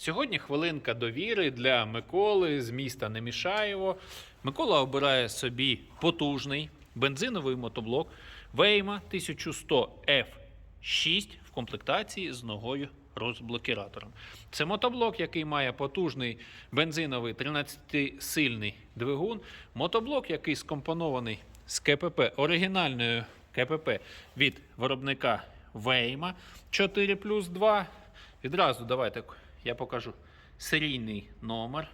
Сьогодні хвилинка довіри для Миколи з міста Немішаєво. Микола обирає собі потужний бензиновий мотоблок Вейма 1100 F6 в комплектації з ногою розблокіратором. Це мотоблок, який має потужний бензиновий 13-сильний двигун. Мотоблок, який скомпонований з КПП оригінальною КПП від виробника Вейма 4 плюс 2. Відразу давайте я покажу серійний номер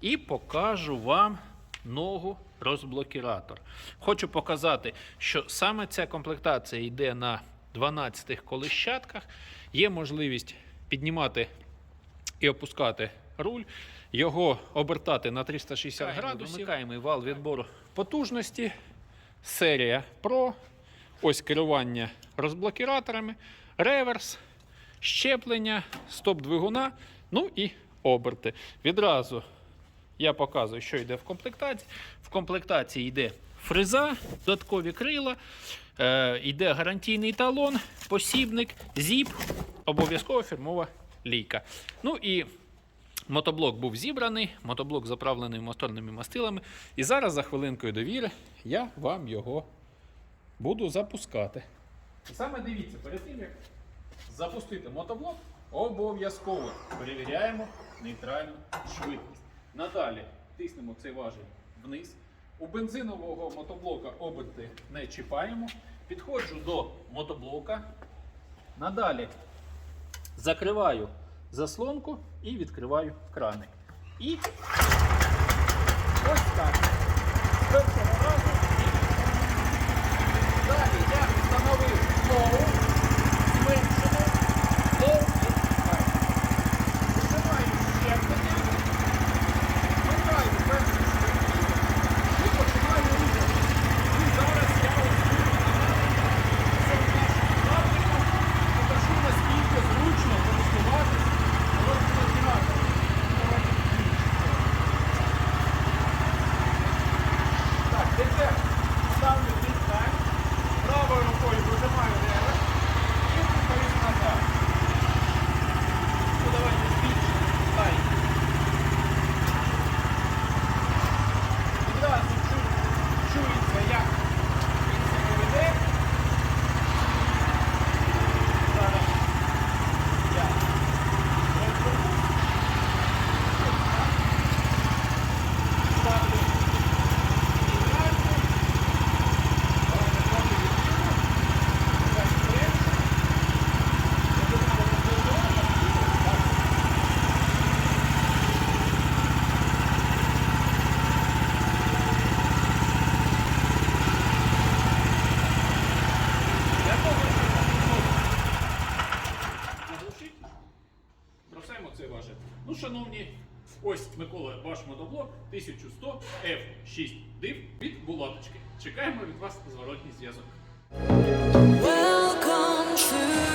і покажу вам ногу розблокіратор. Хочу показати, що саме ця комплектація йде на 12 колищатках. Є можливість піднімати і опускати руль, його обертати на 360 градусів. Вимикаємо вал відбору потужності. Серія Pro. Ось керування розблокіраторами, реверс, щеплення, стоп двигуна, ну і оберти. Відразу я показую, що йде в комплектації. В комплектації йде фреза, додаткові крила, е, йде гарантійний талон, посібник, зіп, обов'язково фірмова лійка. Ну і мотоблок був зібраний, мотоблок заправлений моторними мастилами. І зараз за хвилинкою довіри я вам його буду запускати. Саме дивіться, перед тим як запустити мотоблок, обов'язково перевіряємо нейтральну швидкість. Надалі тиснемо цей важіль вниз. У бензинового мотоблока оберти не чіпаємо. Підходжу до мотоблока. Надалі закриваю заслонку і відкриваю крани. І ось шановні, ось Микола, ваш мотоблок 1100 F6 див від булаточки. Чекаємо від вас зворотній зв'язок. Welcome to.